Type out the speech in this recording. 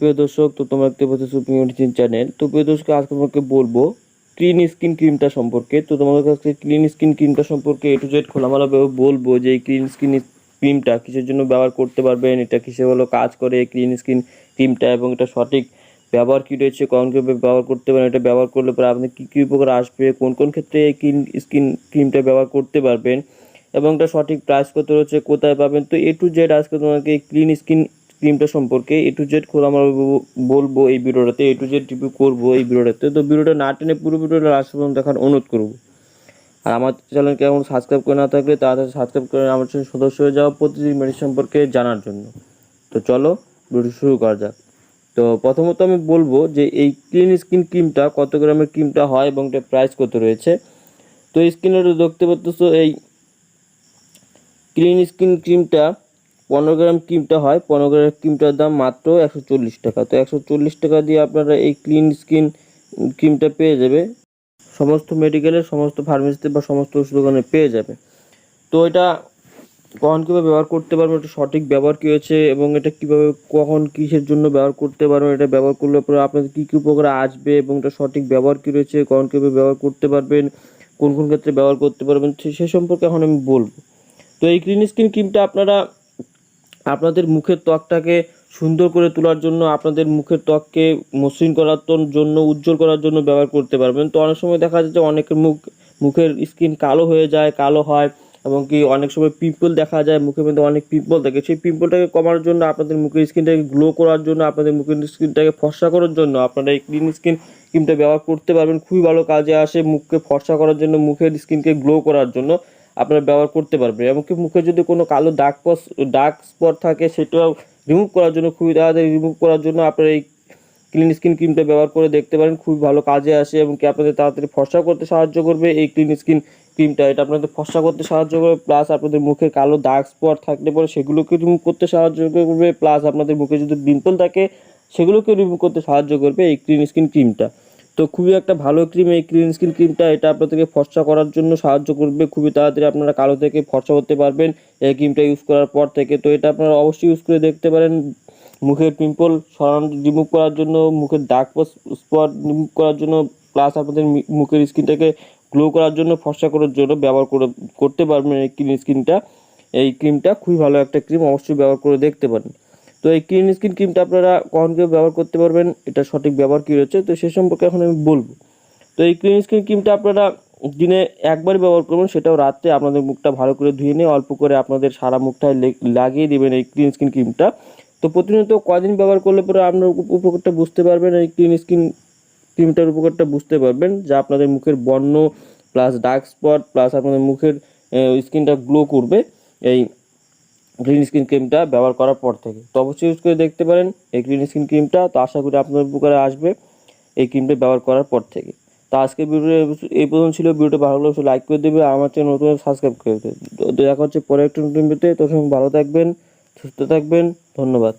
প্রিয় দর্শক, তো তোমরা দেখতে পাচ্ছ সুপ্রিম মেডিসিন চ্যানেল তো প্রিয় দর্শক, আজকে তোমাকে বলব ক্লিন স্কিন ক্রিমটা সম্পর্কে। তো তোমাদের কাছে ক্লিন স্কিন ক্রিমটা সম্পর্কে এ টু জেড খোলামেলাভাবে বলব যে এই ক্লিন স্কিন ক্রিমটা কিসের জন্য ব্যবহার করতে পারবেন, এটা কিসে হলো কাজ করে ক্লিন স্কিন ক্রিমটা এবং এটা সঠিক ব্যবহার কী রয়েছে কখন কীভাবে ব্যবহার করতে পারেন, এটা ব্যবহার করলে পরে আপনি কী কী উপকার আসবে, কোন কোন ক্ষেত্রে এই ক্লিন স্কিন ক্রিমটা ব্যবহার করতে পারবেন এবং এটা সঠিক প্রাইস কত রয়েছে, কোথায় পাবেন। তো এ টু জেড আজকে তোমাকে ক্লিন স্কিন ক্রিমটা সম্পর্কে এ টু জেড খোলা আমরা বলব এই ভিডিওটাতে এ টু জেড রিভিউ করব এই ভিডিওটাতে। তো ভিডিওটা না টেনে পুরো ভিডিওটা লাস্ট পর্যন্ত দেখার অনুরোধ করব। আর আমার চ্যানেলকে এখন সাবস্ক্রাইব করে না থাকলে, তাড়াতাড়ি সাবস্ক্রাইব করে আমার চ্যানেল সদস্য হয়ে যাওয়া প্রতিদিন মেডিসিন সম্পর্কে জানার জন্য। তো চলো ভিডিও শুরু করা যাক। তো প্রথমত আমি বলব যে এই ক্লিন স্কিন ক্রিমটা কত গ্রামের ক্রিমটা হয় এবং এটা প্রাইস কত রয়েছে। তো স্কিনে দেখতে পাচ্ছ এই ক্লিন স্কিন ক্রিমটা পনেরো গ্রাম ক্রিমটা হয়, পনেরো গ্রাম ক্রিমটার দাম মাত্র একশো চল্লিশ টাকা। তো একশো চল্লিশ টাকা দিয়ে আপনারা এই ক্লিন স্কিন ক্রিমটা পেয়ে যাবে। সমস্ত মেডিকেলের সমস্ত ফার্মেসিতে বা সমস্ত ওষুধ দোকানে পেয়ে যাবে। তো এটা কখন কীভাবে ব্যবহার করতে পারব, এটা সঠিক ব্যবহার কী হয়েছে এবং এটা কীভাবে কখন কিসের জন্য ব্যবহার করতে পারবেন এটা ব্যবহার করলে পরে আপনাদের কী কী উপকার আসবে এবং এটা সঠিক ব্যবহার কী রয়েছে, কখন কীভাবে ব্যবহার করতে পারবেন, কোন কোন ক্ষেত্রে ব্যবহার করতে পারবেন, সে সম্পর্কে এখন আমি বলব। তো এই ক্লিন স্কিন ক্রিমটা আপনারা আপনাদের মুখের ত্বকটাকে সুন্দর করে তোলার জন্য, আপনাদের মুখের ত্বককে মসৃণ করার জন্য, উজ্জ্বল করার জন্য ব্যবহার করতে পারবেন। তো অনেক সময় দেখা যাচ্ছে অনেকের মুখ, মুখের স্কিন কালো হয়ে যায়, কালো হয়, এবং কি অনেক সময় পিম্পল দেখা যায়, মুখের মধ্যে অনেক পিম্পল থাকে। সেই পিম্পলটাকে কমানোর জন্য, আপনাদের মুখের স্কিনটাকে গ্লো করার জন্য, আপনাদের মুখের স্কিনটাকে ফর্সা করার জন্য, আপনারা এই ক্লিন স্কিন ক্রিমটা ব্যবহার করতে পারবেন। খুবই ভালো কাজে আসে মুখকে ফর্সা করার জন্য, মুখের স্কিনকে গ্লো করার জন্য। আপনারা ব্যবহার করতে পারবেন। এমনকি মুখে যদি কোনো কালো দাগ ডার্ক স্পট থাকে, সেটাও রিমুভ করার জন্য খুবই তাড়াতাড়ি রিমুভ করার জন্য আপনারা এই ক্লিন স্কিন ক্রিমটা ব্যবহার করে দেখতে পারেন। খুবই ভালো কাজে আসে এবং কি আপনাদের তাড়াতাড়ি ফর্সা করতে সাহায্য করবে এই ক্লিন স্কিন ক্রিমটা এটা আপনাদের ফর্সা করতে সাহায্য করবে প্লাস আপনাদের মুখে কালো দাগ স্পট থাকলে পরে সেগুলোকে রিমুভ করতে সাহায্য করবে প্লাস আপনাদের মুখে যদি পিম্পল থাকে সেগুলোকে রিমুভ করতে সাহায্য করবে এই ক্লিন স্কিন ক্রিমটা তো খুবই একটা ভালো ক্রিম এই ক্লিন স্কিন ক্রিমটা এটা আপনাদেরকে ফর্সা করার জন্য সাহায্য করবে। খুবই তাড়াতাড়ি আপনারা কালো থেকে ফর্সা করতে পারবেন। এই ক্রিমটা ইউজ করার পর থেকে তো এটা আপনারা অবশ্যই ইউজ করে দেখতে পারেন। মুখের পিম্পল সরানো রিমুভ করার জন্য, মুখের দাগ স্পট রিমুভ করার জন্য প্লাস আপনাদের মুখের স্কিনটাকে গ্লো করার জন্য, ফর্সা করার জন্য ব্যবহার করে, করতে পারবেন এই ক্লিন স্কিনটা এই ক্রিমটা খুবই ভালো একটা ক্রিম অবশ্যই ব্যবহার করে দেখতে পারেন। তো এই ক্লিন স্কিন ক্রিমটা আপনারা কখন কীভাবে ব্যবহার করতে পারবেন, এটা সঠিক ব্যবহার কী রয়েছে, তো সে সম্পর্কে এখন আমি বলব। তো এই ক্লিন স্কিন ক্রিমটা আপনারা দিনে একবার ব্যবহার করবেন, সেটাও রাত্রে আপনাদের মুখটা ভালো করে ধুয়ে নিয়ে অল্প করে আপনাদের সারা মুখটায় লাগিয়ে দেবেন এই ক্লিন স্কিন ক্রিমটা তো প্রতিনিয়ত কদিন ব্যবহার করলে পরে আপনার উপ- উপকারটা বুঝতে পারবেন, এই ক্লিন স্কিন ক্রিমটার উপকারটা বুঝতে পারবেন, যা আপনাদের মুখের বর্ণ প্লাস ডার্ক স্পট প্লাস আপনাদের মুখের স্কিনটা গ্লো করবে। এই গ্রিন স্কিন ক্রিমটা ব্যবহার করার পর থেকে। তো অবশ্যই ইউজ করে দেখতে পারেন এই গ্রিন স্কিন ক্রিমটা তো আশা করি আপনার উপকারে আসবে এই ক্রিমটা ব্যবহার করার পর থেকে। তো আজকে ভিডিও এই পর্যন্ত ছিল। ভিডিওটা ভালো লাগলে লাইক করে দেবে আমার চ্যানেল নতুন সাবস্ক্রাইব করে দেবে। তো দেখা হচ্ছে পরে একটু নতুন ভিডিওতে তোর সঙ্গে ভালো থাকবেন, সুস্থ থাকবেন। ধন্যবাদ।